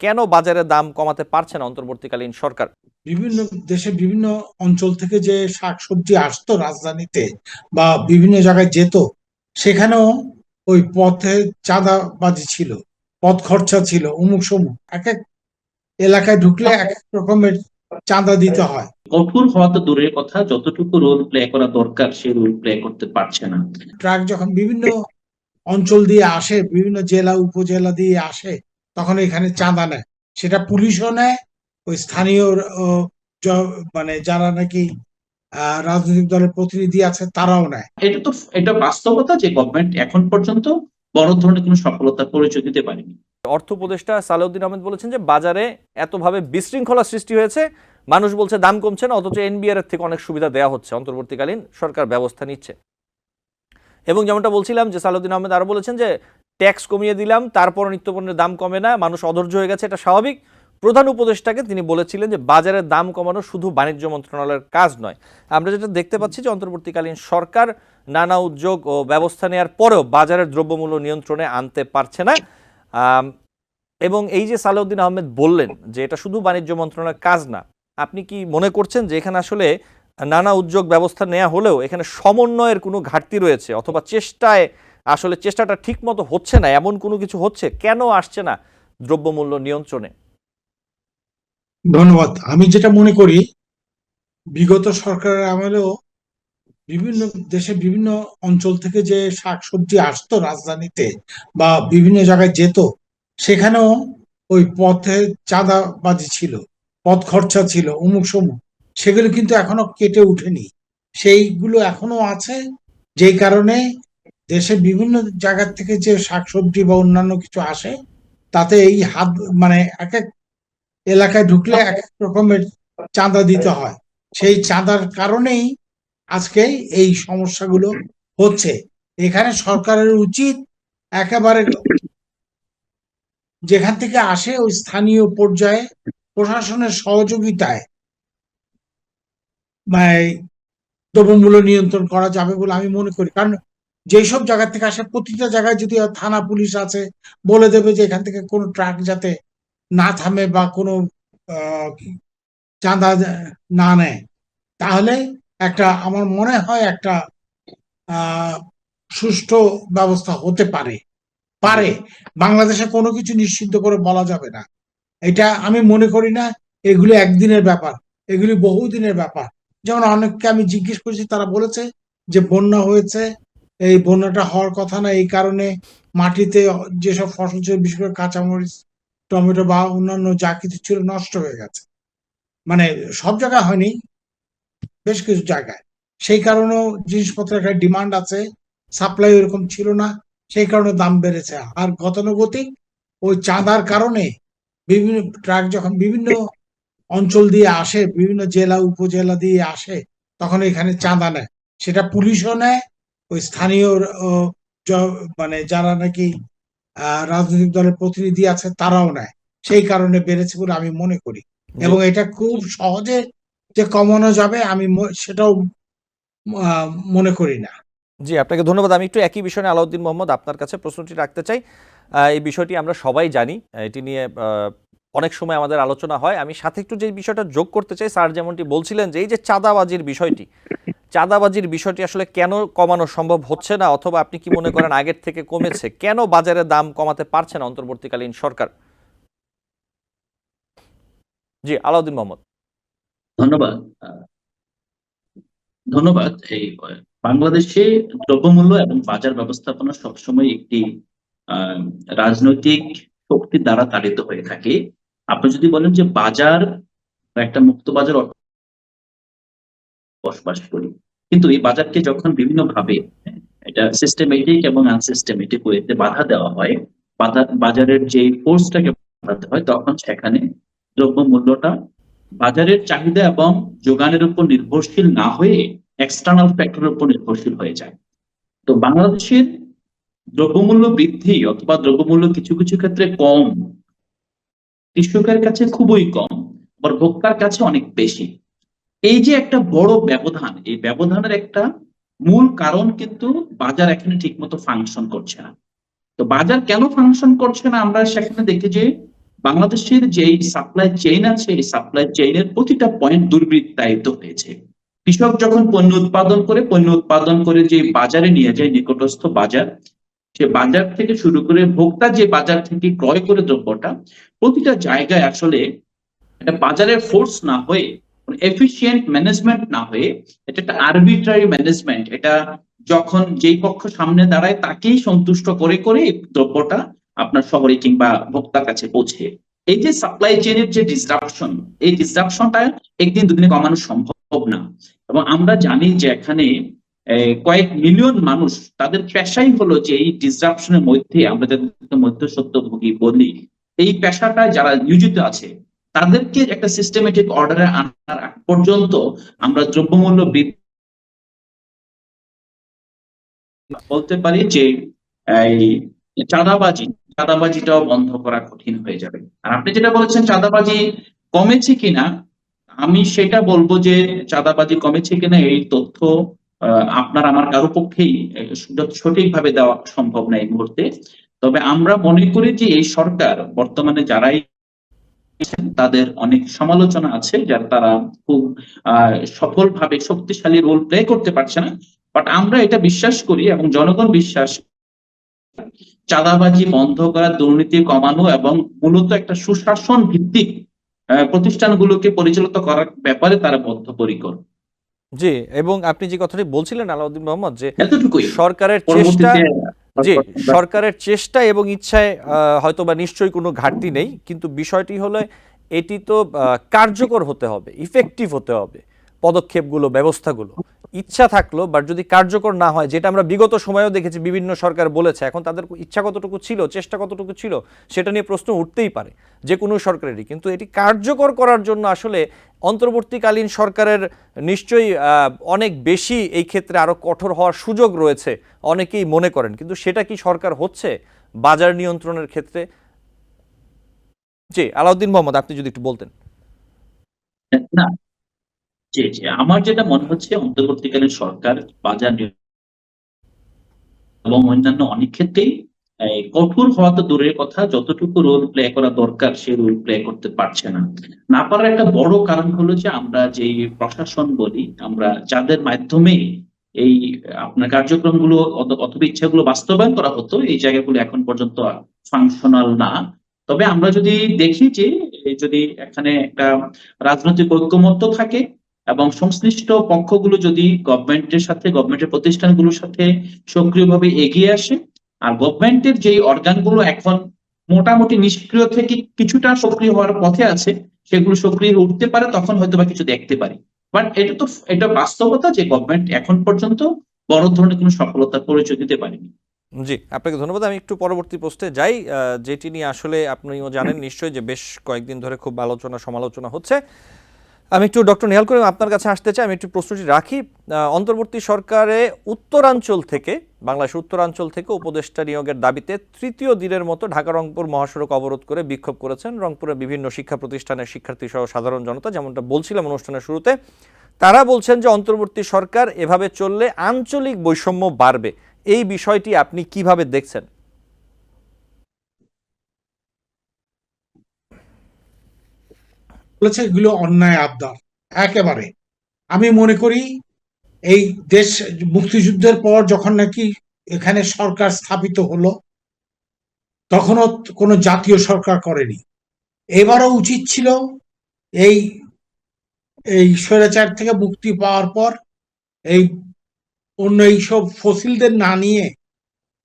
কেন বাজারে দাম কমাতে পারছে না অন্তর্বর্তীকালীন সরকার? বিভিন্ন দেশের বিভিন্ন অঞ্চল থেকে যে শাকসবজি আসতো রাজধানীতে বা বিভিন্ন জায়গায় যেত সেখানেও ওই পথে চাঁদাবাজি ছিল পথ খরচা ছিল অমুক সমুক। এক এক এলাকায় ঢুকলে এক এক রকমের চাঁদা দিতে হয়। কঠোর হওয়া তো দূরের কথা যতটুকু রোল প্লে করা দরকার সে রোল প্লে করতে পারছে না। ট্রাক যখন বিভিন্ন অঞ্চল দিয়ে আসে বিভিন্ন জেলা উপজেলা দিয়ে আসে তখন এখানে চাঁদা নেয়। সেটা পুলিশও নেয় ওই স্থানীয় মানে যারা নাকি রাজনৈতিক দলের প্রতিনিধি আছে তারাও নেয়। এটা তো এটা বাস্তবতা যে গভর্নমেন্ট এখন পর্যন্ত বড় ধরনের কোনো সফলতার পরিচয় দিতে পারেনি। অর্থ উপদেষ্টা সালেউদ্দিন আহমেদ বলেছেন যে বাজারে এতভাবে বিশৃঙ্খলা সৃষ্টি হয়েছে মানুষ বলছে দাম কমছে না অথচ এনবিআর এর থেকে অনেক সুবিধা দেওয়া হচ্ছে অন্তর্বর্তীকালীন সরকার ব্যবস্থা নিচ্ছে। এবং যেমনটা বলছিলাম যে সালেউদ্দিন আহমেদ আরও বলেছেন যে ট্যাক্স কমিয়ে দিলাম তারপর নিত্যপণ্যের দাম কমে না, মানুষ অধৈর্য হয়ে গেছে, এটা স্বাভাবিক। প্রধান উপদেষ্টাকে তিনি বলেছিলেন যে বাজারের দাম কমানো শুধু বাণিজ্য মন্ত্রণালয়ের কাজ নয়। আমরা যেটা দেখতে পাচ্ছি যে অন্তর্বর্তীকালীন সরকার নানা উদ্যোগ ও ব্যবস্থা নেওয়ার পরেও বাজারের দ্রব্যমূল্য নিয়ন্ত্রণে আনতে পারছে না। এবং এই যে সালাউদ্দিন আহমেদ বললেন যে এটা শুধু বাণিজ্য মন্ত্রণালয়ের কাজ না, আপনি কি মনে করছেন যে এখানে আসলে নানা উদ্যোগ ব্যবস্থা নেওয়া হলেও এখানে সমন্বয়ের কোনো ঘাটতি রয়েছে অথবা চেষ্টায় আসলে চেষ্টাটা ঠিক মতো হচ্ছে না, এমন কোনো কিছু হচ্ছে? কেন আসছে না দ্রব্যমূল্য নিয়ন্ত্রণে? ধন্যবাদ। আমি যেটা মনে করি, বিগত সরকারের আমলেও বিভিন্ন দেশের বিভিন্ন অঞ্চল থেকে যে শাকসবজি আসতো রাজধানীতে বা বিভিন্ন জায়গায় যেত, সেখানেও ওই পথে চাঁদাবাজি ছিল, পথ খরচা ছিল, অমুক সমুক। সেগুলো কিন্তু এখনও কেটে উঠেনি সেইগুলো এখনও আছে, যেই কারণে দেশের বিভিন্ন জায়গা থেকে যে শাকসবজি বা অন্যান্য কিছু আসে, তাতে এই হাত মানে এক এক এলাকায় ঢুকলে এক এক রকমের চাঁদা দিতে হয়। সেই চাঁদার কারণেই আজকে এই সমস্যাগুলো হচ্ছে। এখানে সরকারের উচিত একেবারে যেখান থেকে আসে ওই স্থানীয় পর্যায়ে প্রশাসনের সহযোগিতায় মানে দ্রব্যমূল্য নিয়ন্ত্রণ করা যাবে বলে আমি মনে করি। কারণ যেসব জায়গা থেকে আসে, প্রতিটা জায়গায় যদি থানা পুলিশ আছে, বলে দেবে যে এখান থেকে কোনো ট্রাক যাতে না থামে বা কোনো চাঁদা না নেয়। তাহলে একটা, আমার মনে হয় একটা সুষ্ঠু ব্যবস্থা হতে পারে। পারে। বাংলাদেশে কোনো কিছু নিশ্চিন্ত করে বলা যাবে না। এটা আমি মনে করি না, এগুলি একদিনের ব্যাপার। এগুলি বহুদিনের ব্যাপার। যেমন অনেককে আমি জিজ্ঞেস করেছি, তারা বলেছে যে বন্যা হয়েছে এই বন্যাটা হওয়ার কথা না, এই কারণে মাটিতে যেসব ফসল ছিল, বিশেষ করে কাঁচামরিচ, টমেটো বা অন্যান্য যা কিছু ছিল নষ্ট হয়ে গেছে। মানে সব জায়গায় হয়নি, বেশ কিছু জায়গায়। সেই কারণেও জিনিসপত্রের একটা ডিমান্ড আছে সাপ্লাই ওরকম ছিল না, সেই কারণে দাম বেড়েছে। আর গতানুগতিক ওই চাঁদার কারণে বিভিন্ন ট্রাক যখন বিভিন্ন অঞ্চল দিয়ে আসে, বিভিন্ন জেলা, উপজেলা দিয়ে আসে, তখন এখানে চাঁদা নেয়। সেটা পুলিশও নেয় ওই স্থানীয় মানে যারা নাকি রাজনৈতিক দলের প্রতিনিধি আছে তারাও নেয়। সেই কারণে বেড়েছে বলে আমি মনে করি। এবং এটা খুব সহজে যে কমানো যাবে আমি সেটাও মনে করি না। জি আপনাকে ধন্যবাদ। আমি একটু একই বিষয়ে আলাউদ্দিন মোহাম্মদ আপনার কাছে প্রশ্নটি রাখতে চাই। আহ, এই বিষয়টি আমরা সবাই জানি। এটি নিয়ে আহ, অনেক সময় আমাদের আলোচনা হয়। আমি সাথে একটু যে বিষয়টা যোগ করতে চাই, স্যার যেমনটি বলছিলেন যে এই যে চাঁদাবাজির বিষয়টি চাঁদাবাজির বিষয়টি আসলে কেন কমানো সম্ভব হচ্ছে না অথবা আপনি কি মনে করেন আগের থেকে কমেছে? কেন বাজারে দাম কমাতে পারছে না অন্তর্বর্তীকালীন সরকার? জি, আলাউদ্দিন মোহাম্মদ। ধন্যবাদ। ধন্যবাদ। এই বাংলাদেশে দ্রব্যমূল্য এবং বাজার ব্যবস্থাপনা সবসময় একটি রাজনৈতিক শক্তি দ্বারা তাড়িত হয়ে থাকে। আপনি যদি বলেন যে বাজার একটা মুক্ত বাজার বসবাস করি, কিন্তু এই বাজারকে যখন বিভিন্ন ভাবে এটা সিস্টেমেটিক এবং আনসিস্টেমেটিক ওয়েতে বাধা দেওয়া হয় বাজারের যে ফোর্সটাকে বাধাতে হয়, তখন সেখানে দ্রব্য মূল্যটা বাজারের চাহিদা এবং যোগানের উপর নির্ভরশীল না হয়ে এক্সটার্নাল ফ্যাক্টরের উপর নির্ভরশীল হয়ে যায়। তো বাংলাদেশের দ্রব্যমূল্য বৃদ্ধি অথবা দ্রব্যমূল্য কিছু কিছু ক্ষেত্রে কম কৃষকের কাছে খুবই কম, আবার ভোক্তার কাছে অনেক বেশি। এই যে একটা বড় ব্যবধান, এই ব্যবধানের একটা মূল কারণ কিন্তু বাজার এখানে ঠিকমতো ফাংশন করছে না। তো বাজার কেন ফাংশন করছে না? আমরা সেখানে দেখি যে বাংলাদেশের যেই সাপ্লাই চেইন আছে, এই সাপ্লাই চেইনের প্রতিটা পয়েন্ট দুর্বৃত্তায়িত হয়েছে। কৃষক যখন পণ্য উৎপাদন করে, পণ্য উৎপাদন করে যে বাজারে নিয়ে যায়, নিকটস্থ বাজার সে বাজার থেকে শুরু করে ভোক্তা যে বাজার থেকে ক্রয় করে দ্রব্যটা, প্রতিটা জায়গায় আসলে একটা বাজারের ফোর্স না হয়ে এফিসিয়েন্ট ম্যানেজমেন্ট না হয়ে, এটা একটা আরবিট্রারি ম্যানেজমেন্ট এটা যখন যেই পক্ষ সামনে দাঁড়ায় তাকেই সন্তুষ্ট করে করে দ্রব্যটা আপনার শহরে কিংবা ভোক্তার কাছে পৌঁছে। এই যে সাপ্লাই চেইনের যে ডিসরাপশন এই ডিসরাপশনটা একদিন দুদিনে কমানো সম্ভব না। এবং আমরা জানি যে এখানে কয়েক মিলিয়ন মানুষ তাদের পেশাই হলো যে এই ডিসরাপশনের মধ্যে, আমরা যাদেরকে মধ্যসত্যভোগী বলি, এই পেশাটা যারা নিয়োজিত আছে, তাদেরকে একটা সিস্টেমেটিক অর্ডারে আনার পর্যন্ত আমরা দ্রব্যমূল্য বলতে পারি যে, এই চাঁদাবাজি, চাঁদাবাজিটাও বন্ধ করা কঠিন হয়ে যাবে। আর আপনি যেটা বলেছেন, চাঁদাবাজি কমেছে কিনা, আমি সেটা বলব যে, চাঁদাবাজি কমেছে কিনা, এই তথ্য আপনার আমার কারও পক্ষেই সঠিকভাবে দেওয়া সম্ভব না এই মুহূর্তে। তবে আমরা মনে করি যে এই সরকার, বর্তমানে যারাই তাদের অনেক সমালোচনা আছে, যার তারা খুব সফলভাবে শক্তিশালী রোল প্লে করতে পারছে না। বাট আমরা এটা বিশ্বাস করি এবং জনগণ বিশ্বাস চাঁদাবাজি বন্ধ করা, দুর্নীতি কমানো এবং মূলত একটা সুশাসন ভিত্তিক প্রতিষ্ঠানগুলোকে পরিচালিত করার ব্যাপারে তারা বদ্ধপরিকর। জি এবং আপনি যে কথাটি বলছিলেন আলাউদ্দিন মোহাম্মদ যে সরকারের চেষ্টা জি সরকারের চেষ্টা এবং ইচ্ছায় হয়তো বা নিশ্চয়ই কোনো ঘাটতি নেই কিন্তু বিষয়টি হলো এটি তো আহ, কার্যকর হতে হবে ইফেক্টিভ হতে হবে পদক্ষেপগুলো ব্যবস্থাগুলো। ইচ্ছা থাকল বাট যদি কার্যকর না হয়, যেটা আমরা বিগত সময়েও দেখেছি, বিভিন্ন সরকার বলেছে, এখন তাদের ইচ্ছা কতটুকু ছিল, চেষ্টা কতটুকু ছিল, সেটা নিয়ে প্রশ্ন উঠতেই পারে, যে কোনো সরকারেরই। কিন্তু এটি কার্যকর করার জন্য আসলে অন্তর্বর্তীকালীন সরকারের নিশ্চয়ই অনেক বেশি এই ক্ষেত্রে আরও কঠোর হওয়ার সুযোগ রয়েছে, অনেকেই মনে করেন। কিন্তু সেটা কি সরকার হচ্ছে বাজার নিয়ন্ত্রণের ক্ষেত্রে? জি, আলাউদ্দিন মোহাম্মদ, আপনি যদি একটু বলতেন। না জি জি। আমার যেটা মনে হচ্ছে, অন্তর্বর্তীকালীন সরকার, বাজার এবং অন্যান্য অনেক ক্ষেত্রেই কঠোর হওয়া তো দূরের কথা, যতটুকু রোল প্লে করা দরকার, সে রোল প্লে করতে পারছে না। না পারার একটা বড় কারণ হলো যে, আমরা যেই প্রশাসন বলি, আমরা যাদের মাধ্যমে এই আপনার কার্যক্রমগুলো, অথ- অথবা ইচ্ছাগুলো বাস্তবায়ন করা হতো, এই জায়গাগুলো এখন পর্যন্ত ফাংশনাল না। তবে আমরা যদি দেখি যে, যদি এখানে একটা রাজনৈতিক ঐক্যমত্য থাকে এবং সংশ্লিষ্ট পক্ষগুলো যদি গভর্নমেন্টের সাথে গভর্নমেন্টের প্রতিষ্ঠানগুলোর সাথে সক্রিয়ভাবে এগিয়ে আসে আর গভর্নমেন্টের যেই অর্গানগুলো এখন মোটামুটি নিষ্ক্রিয় থেকে কিছুটা সক্রিয় হওয়ার পথে আছে সেগুলো সক্রিয় হয়ে উঠতে পারে তখন হয়তো বা কিছু দেখতে পারি। বাট এটা তো এটা বাস্তবতা যে গভর্নমেন্ট এখন পর্যন্ত বড় ধরনের কোনো সফলতার পরিচয় দিতে পারেনি। জি আপনাকে ধন্যবাদ। আমি একটু পরবর্তী পোস্টে যাই। আহ, যেটি নিয়ে আসলে আপনিও জানেন নিশ্চয়ই যে বেশ কয়েকদিন ধরে খুব আলোচনা সমালোচনা হচ্ছে। আমি একটু ডক্টর নেহাল করিম আপনার কাছে আসতে চাই, আমি একটু প্রশ্নটি রাখি। অন্তর্বর্তী সরকারে উত্তরাঞ্চল থেকে, বাংলাদেশের উত্তরাঞ্চল থেকে উপদেষ্টা নিয়োগের দাবিতে তৃতীয় দিনের মতো ঢাকা রংপুর মহাসড়ক অবরোধ করে বিক্ষোভ করেছেন রংপুরের বিভিন্ন শিক্ষা প্রতিষ্ঠানের শিক্ষার্থী সহ সাধারণ জনতা। যেমনটা বলছিলাম অনুষ্ঠানের শুরুতে, তারা বলছেন যে অন্তর্বর্তী সরকার এভাবে চললে আঞ্চলিক বৈষম্য বাড়বে। এই বিষয়টি আপনি কীভাবে দেখছেন? বলেছে, এগুলো অন্যায়, আবদার। একেবারে। আমি মনে করি, এই দেশ মুক্তিযুদ্ধের পর যখন নাকি এখানে সরকার স্থাপিত হলো, তখনও কোনো জাতীয় সরকার করেনি। এবারও উচিত ছিল এই এই স্বৈরাচার থেকে মুক্তি পাওয়ার পর এই অন্য এইসব ফসিলদের না নিয়ে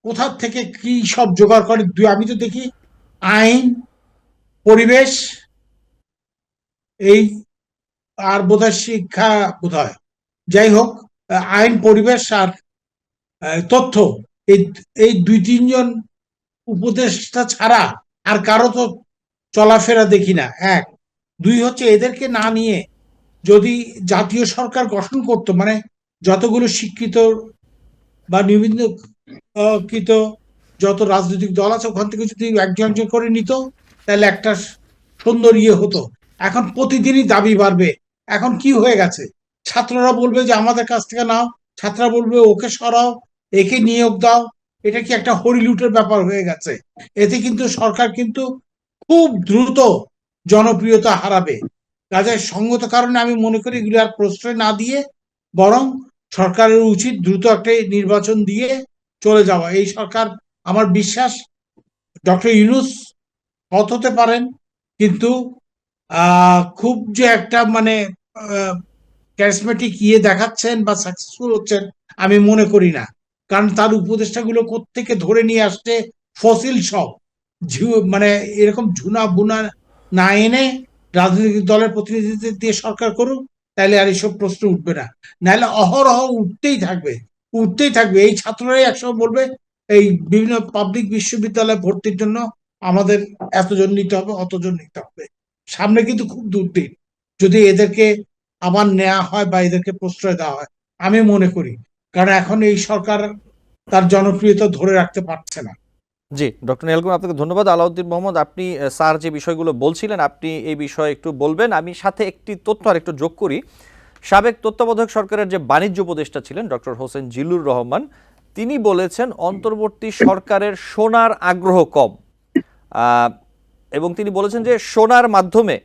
কোথা থেকে কি সব জোগাড় করে? আমি তো দেখি আইন, পরিবেশ এই আর বোধহয় শিক্ষা বোধহয়। যাই হোক, আইন, পরিবেশ আর তথ্য, এই এই দুই তিনজন উপদেষ্টা ছাড়া আর কারও তো চলাফেরা দেখি না। এক। দুই হচ্ছে এদেরকে না নিয়ে যদি জাতীয় সরকার গঠন করতো মানে যতগুলো শিক্ষিত বা নিবন্ধকৃত যত রাজনৈতিক দল আছে, ওখান থেকে যদি একজন একজন করে নিত, তাহলে একটা সুন্দর ইয়ে হতো। এখন প্রতিদিনই দাবি বাড়বে। এখন কি হয়ে গেছে? ছাত্ররা বলবে যে, আমাদের কাছ থেকে নাও। ছাত্ররা বলবে, ওকে সরাও, একে নিয়োগ দাও। এটা কি একটা হরিলুটের ব্যাপার হয়ে গেছে? এতে কিন্তু সরকার কিন্তু খুব দ্রুত জনপ্রিয়তা হারাবে। কাজে সঙ্গত কারণে আমি মনে করি এগুলি আর প্রশ্রয় না দিয়ে বরং সরকারের উচিত দ্রুত একটা নির্বাচন দিয়ে চলে যাওয়া। এই সরকার, আমার বিশ্বাস, ডক্টর ইউনুস হতে পারেন, কিন্তু খুব যে একটা মানে ক্যারিসমেটিক ইয়ে দেখাচ্ছেন বা সাকসেসফুল হচ্ছেন, আমি মনে করি না। কারণ তার উপদেষ্টাগুলো কোত্থেকে ধরে নিয়ে আসছে? ফসিল সব। মানে এরকম ঝুনা বুনা না এনে রাজনৈতিক দলের প্রতিনিধিদের দিয়ে সরকার করুক, তাহলে আর এইসব প্রশ্ন উঠবে না। নাহলে অহরহ উঠতেই থাকবে উঠতেই থাকবে। এই ছাত্ররাই একসময় বলবে, এই বিভিন্ন পাবলিক বিশ্ববিদ্যালয়ে ভর্তির জন্য আমাদের এতজন নিতে হবে, অতজন নিতে হবে। সামনে কিন্তু খুব দুর্দিন। যদি এদেরকে আবার নেওয়া হয় বা এদেরকে প্রশ্রয় দেওয়া হয়, আমি মনে করি। কারণ এখন এই সরকার তার জনপ্রিয়তা ধরে রাখতে পারছে না। জি, ডক্টর নীলকুমার, আপনাকে ধন্যবাদ। আলাউদ্দিন মোহাম্মদ, আপনি স্যার যে বিষয়গুলো বলছিলেন, আপনি এই বিষয়ে একটু বলবেন। আমি সাথে একটি তথ্য আর একটু যোগ করি। সাবেক তত্ত্বাবধায়ক সরকারের যে বাণিজ্য উপদেষ্টা ছিলেন ডক্টর হোসেন জিলুর রহমান, তিনি বলেছেন, অন্তর্বর্তী সরকারের সোনার আগ্রহ কম। এবং তিনি বলেছেন যে সোনার মাধ্যমে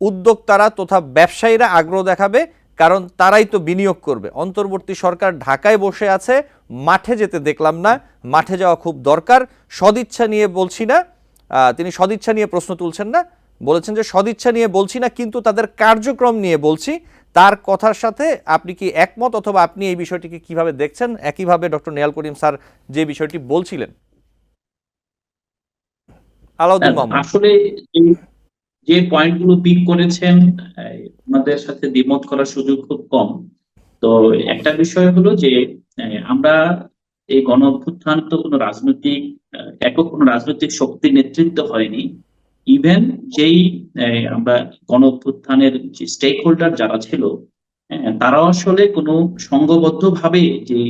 উদ্যোক্তারা তথা ব্যবসায়ীরা আগ্রহ দেখাবে, কারণ তারাই তো বিনিয়োগ করবে। অন্তর্বর্তী সরকার ঢাকায় বসে আছে, মাঠে যেতে দেখলাম না, মাঠে যাওয়া খুব দরকার, সদিচ্ছা নিয়ে বলছি না তিনি সদিচ্ছা নিয়ে প্রশ্ন তুলছেন না, বলেছেন যে সদিচ্ছা নিয়ে বলছি না, কিন্তু তাদের কার্যক্রম নিয়ে বলছি। তার কথার সাথে আপনি কি একমত, অথবা আপনি এই বিষয়টিকে কীভাবে দেখছেন? একইভাবে ডক্টর নেয়াল করিম স্যার যে বিষয়টি বলছিলেন। আলাউদ্দিন মোহাম্মদ। আসলে যে- যে পয়েন্টগুলো পিক করেছেন আমাদের সাথে দ্বিমত করার সুযোগ খুব কম। তো একটা বিষয় হলো যে আমরা এই গণ অভ্যুত্থান তো কোনো রাজনৈতিক একক কোনো রাজনৈতিক শক্তির নেতৃত্ব হয়নি। ইভেন যেই আমরা গণ অভ্যুত্থানের যে স্টেক হোল্ডার যারা ছিল তারাও আসলে কোনো সংঘবদ্ধ ভাবে যে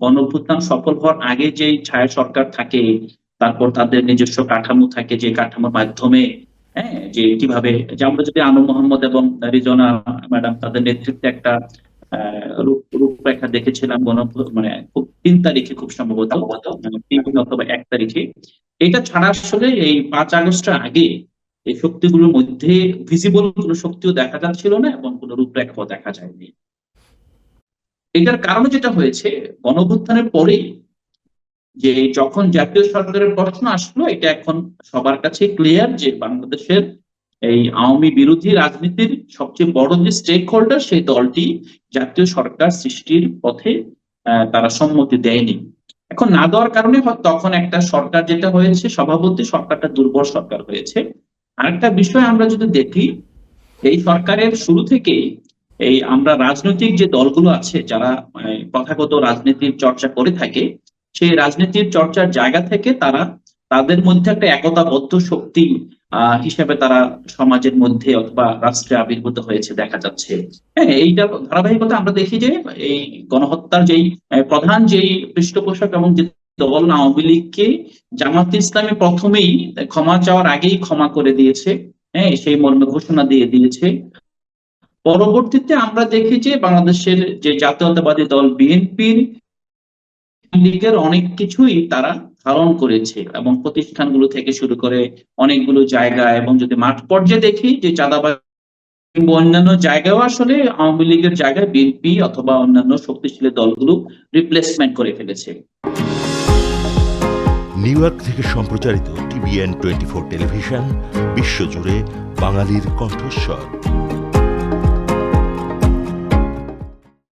গণ অভ্যুত্থান সফল হওয়ার আগে যেই ছায়া সরকার থাকে তারপর তাদের নিজস্ব কাঠামো থাকে যে কাঠামোর মাধ্যমে হ্যাঁ যে কীভাবে, যে আমরা যদি আনু মোহাম্মদ এবং রিজনা ম্যাডাম তাদের নেতৃত্বে একটা রূপরেখা দেখেছিলাম গণ মানে খুব তিন তারিখে খুব সম্ভবত মানে তিন অথবা এক তারিখে। এটা ছাড়া আসলে এই পাঁচ আগস্টের আগে এই শক্তিগুলোর মধ্যে ভিজিবল কোনো শক্তিও দেখা যাচ্ছিল না এবং কোনো রূপরেখাও দেখা যায়নি। এটার কারণে যেটা হয়েছে গণঅভ্যুত্থানের পরেই যে যখন জাতীয় সরকারের প্রশ্ন আসলো, এটা এখন সবার কাছে ক্লিয়ার যে বাংলাদেশের এই আওয়ামী বিরোধী রাজনীতির সবচেয়ে বড় যে স্টেক হোল্ডার সেই দলটি জাতীয় সরকার সৃষ্টির পথে তারা সম্মতি দেয়নি। এখন না দেওয়ার কারণে তখন একটা সরকার যেটা হয়েছে সভাপতি সরকারটা দুর্বল সরকার হয়েছে। আরেকটা বিষয় আমরা যদি দেখি, এই সরকারের শুরু থেকেই এই আমরা রাজনৈতিক যে দলগুলো আছে, যারা প্রথাগত রাজনীতির চর্চা করে থাকে সেই রাজনীতির চর্চার জায়গা থেকে তারা তাদের মধ্যে একটা একতাবদ্ধ শক্তি হিসেবে তারা সমাজের মধ্যে অথবা রাষ্ট্রে আবির্ভূত হয়েছে দেখা যাচ্ছে। হ্যাঁ এইটা ধারাবাহিকতা আমরা দেখি যে এই গণহত্যার যেই প্রধান যেই পৃষ্ঠপোষক এবং যে দল আওয়ামী লীগকে জামাত ইসলামী প্রথমেই ক্ষমা চাওয়ার আগেই ক্ষমা করে দিয়েছে হ্যাঁ সেই মর্মে ঘোষণা দিয়ে দিয়েছে। পরবর্তীতে আমরা দেখি যে বাংলাদেশের যে জাতীয়তাবাদী দল বিএনপির লীগের অনেক কিছুই তারা ধারণ করেছে এবং প্রতিষ্ঠানগুলো থেকে শুরু করে অনেকগুলো জায়গা এবং যদি মাঠ পর্যায়ে দেখি যে চাঁদাবাজ অন্যান্য জায়গাও আসলে আওয়ামী লীগের জায়গায় বিএনপি অথবা অন্যান্য শক্তিশালী দলগুলো রিপ্লেসমেন্ট করে ফেলেছে। নিউ ইয়র্ক থেকে সম্প্রচারিত টিভিএন টোয়েন্টি ফোর টেলিভিশন, বিশ্বজুড়ে বাঙালির কণ্ঠস্বর।